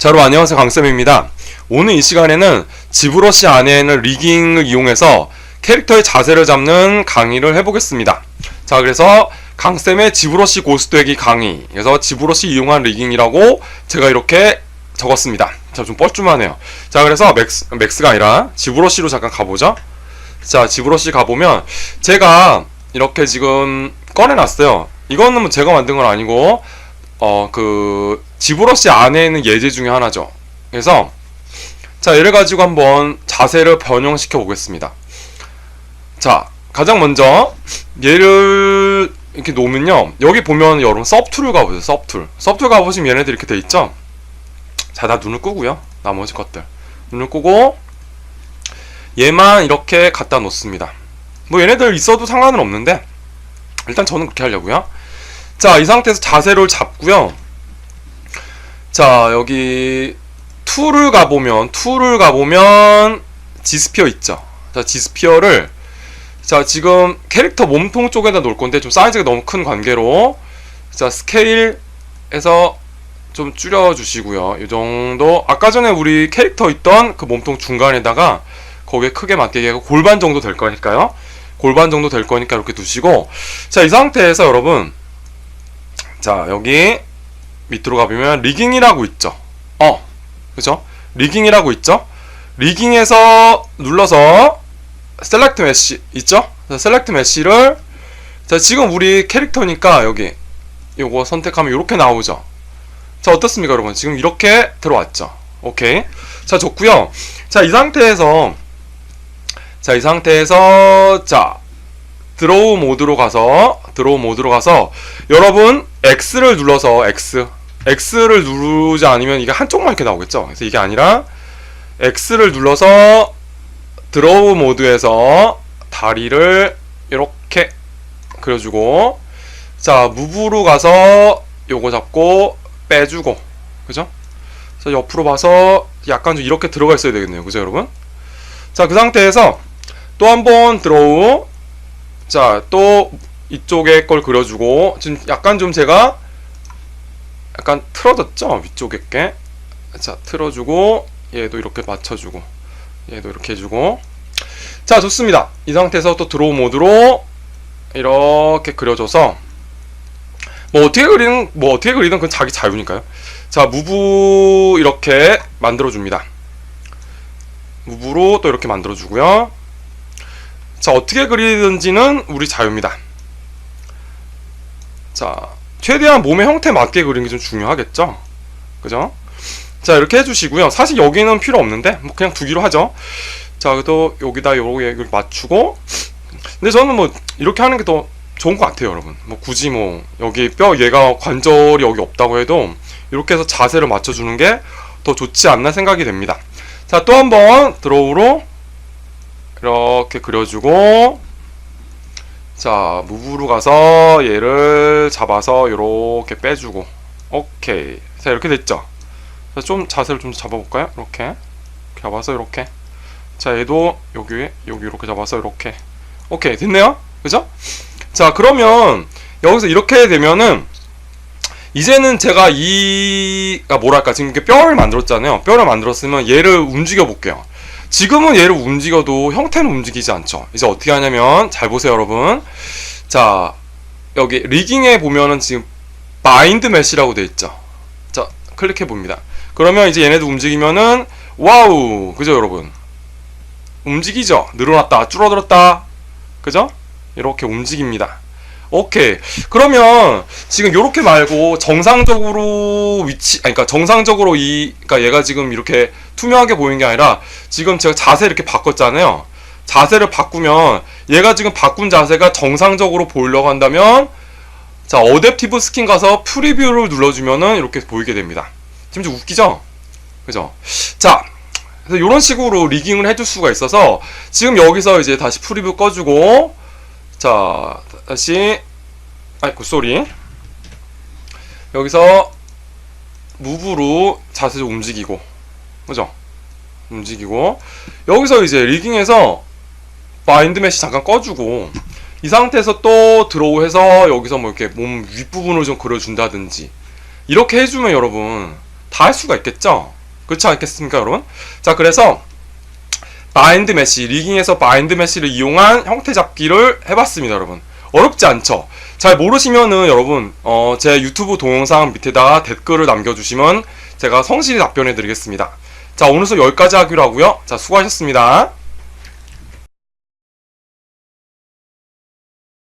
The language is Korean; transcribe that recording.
자, 여러분 안녕하세요. 강쌤입니다. 오늘 이 시간에는 지브러시 안에 있는 리깅을 이용해서 캐릭터의 자세를 잡는 강의를 해보겠습니다. 자, 그래서 강쌤의 지브러시 고스트되기 강의. 그래서 지브러시 이용한 리깅이라고 제가 이렇게 적었습니다. 자, 좀 뻘쭘하네요. 자, 그래서 맥스, 맥스가 아니라 지브러시로 잠깐 가보죠. 자, 지브러시 가보면 제가 이렇게 지금 꺼내놨어요. 이거는 뭐 제가 만든 건 아니고 어, 그, 지브러시 안에 있는 예제 중에 하나죠. 그래서, 자, 얘를 가지고 한번 자세를 변형시켜 보겠습니다. 자, 가장 먼저, 얘를 이렇게 놓으면요. 여기 보면 여러분 섭툴을 가보세요. 섭툴. 섭툴 가보시면 얘네들 이렇게 돼 있죠? 자, 나 눈을 끄고요. 나머지 것들. 눈을 끄고, 얘만 이렇게 갖다 놓습니다. 뭐 얘네들 있어도 상관은 없는데, 일단 저는 그렇게 하려고요. 자, 이 상태에서 자세를 잡고요. 자, 여기 툴을 가보면 툴을 가보면 지스피어 있죠. 자, 지스피어를 자, 지금 캐릭터 몸통 쪽에다 놓을 건데 좀 사이즈가 너무 큰 관계로 자, 스케일에서 좀 줄여 주시고요. 이 정도 아까 전에 우리 캐릭터 있던 그 몸통 중간에다가 거기에 크게 맞게 하고 골반 정도 될 거니까요. 골반 정도 될 거니까 이렇게 두시고 자, 이 상태에서 여러분 자 여기 밑으로 가보면 리깅이라고 있죠. 어 그죠? 리깅이라고 있죠? 리깅에서 눌러서 셀렉트 메시 있죠? 셀렉트 메시를 자 지금 우리 캐릭터니까 여기 요거 선택하면 이렇게 나오죠. 자 어떻습니까 여러분? 지금 이렇게 들어왔죠. 오케이. 자 좋고요. 자 이 상태에서 자 이 상태에서 자 드로우 모드로 가서 드로우 모드로 가서 여러분 X를 눌러서 X X를 누르지 않으면 이게 한쪽만 이렇게 나오겠죠? 그래서 이게 아니라 X를 눌러서 드로우 모드에서 다리를 이렇게 그려주고 자 무브로 가서 요거 잡고 빼주고 그죠? 자 옆으로 봐서 약간 좀 이렇게 들어가 있어야 되겠네요. 그죠 여러분? 자 그 상태에서 또 한 번 드로우 자, 또 이쪽에 걸 그려주고 지금 약간 좀 제가 약간 틀어졌죠? 위쪽에 게. 자, 틀어주고 얘도 이렇게 맞춰주고 얘도 이렇게 해주고 자, 좋습니다. 이 상태에서 또 드로우 모드로 이렇게 그려줘서 뭐 어떻게 그리는 뭐 어떻게 그리든 그건 자기 자유니까요. 자, 무브 이렇게 만들어 줍니다. 무브로 또 이렇게 만들어 주고요. 자, 어떻게 그리든지는 우리 자유입니다. 자, 최대한 몸의 형태에 맞게 그리는 게 좀 중요하겠죠? 그죠? 자, 이렇게 해주시고요. 사실 여기는 필요 없는데, 뭐 그냥 두기로 하죠. 자, 그래도 여기다 얘기를 맞추고. 근데 저는 뭐, 이렇게 하는 게 더 좋은 것 같아요, 여러분. 뭐, 굳이 뭐, 여기 뼈, 얘가 관절이 여기 없다고 해도, 이렇게 해서 자세를 맞춰주는 게 더 좋지 않나 생각이 됩니다. 자, 또 한 번 드로우로 이렇게 그려주고 자 무브로 가서 얘를 잡아서 이렇게 빼주고. 오케이. 자 이렇게 됐죠? 자, 좀 자세를 좀 잡아볼까요? 이렇게. 잡아서 이렇게. 자 얘도 여기 여기 이렇게 잡아서 이렇게. 오케이. 됐네요? 그죠? 자 그러면 여기서 이렇게 되면은 이제는 제가 이, 아, 뭐랄까, 지금 이렇게 뼈를 만들었잖아요. 뼈를 만들었으면 얘를 움직여 볼게요. 지금은 얘를 움직여도 형태는 움직이지 않죠. 이제 어떻게 하냐면, 잘 보세요, 여러분. 자, 여기 리깅에 보면은 지금 바인드 메시라고 돼 있죠. 자, 클릭해 봅니다. 그러면 이제 얘네도 움직이면은, 와우! 그죠, 여러분? 움직이죠? 늘어났다, 줄어들었다. 그죠? 이렇게 움직입니다. 오케이. 그러면 지금 요렇게 말고 정상적으로 위치, 아니, 그러니까 정상적으로 이, 그러니까 얘가 지금 이렇게 투명하게 보이는 게 아니라 지금 제가 자세 이렇게 바꿨잖아요. 자세를 바꾸면 얘가 지금 바꾼 자세가 정상적으로 보이려고 한다면 자, 어댑티브 스킨 가서 프리뷰를 눌러주면은 이렇게 보이게 됩니다. 지금 좀 웃기죠? 그죠? 자, 이런 식으로 리깅을 해줄 수가 있어서 지금 여기서 이제 다시 프리뷰 꺼주고 자, 다시 아이고 쏘리 여기서 무브로 자세 좀 움직이고 그죠? 움직이고 여기서 이제 리깅에서 메시 잠깐 꺼주고 이 상태에서 또 드로우 해서 여기서 뭐 이렇게 몸 윗부분을 좀 그려준다든지 이렇게 해주면 여러분 다 할 수가 있겠죠? 그렇지 않겠습니까, 여러분? 자, 그래서 바인드 메시, 리깅에서 바인드 메시를 이용한 형태 잡기를 해봤습니다, 여러분. 어렵지 않죠? 잘 모르시면은 여러분, 어, 제 유튜브 동영상 밑에다가 댓글을 남겨주시면 제가 성실히 답변해 드리겠습니다. 자, 오늘 수업 여기까지 하기로 하고요. 자, 수고하셨습니다.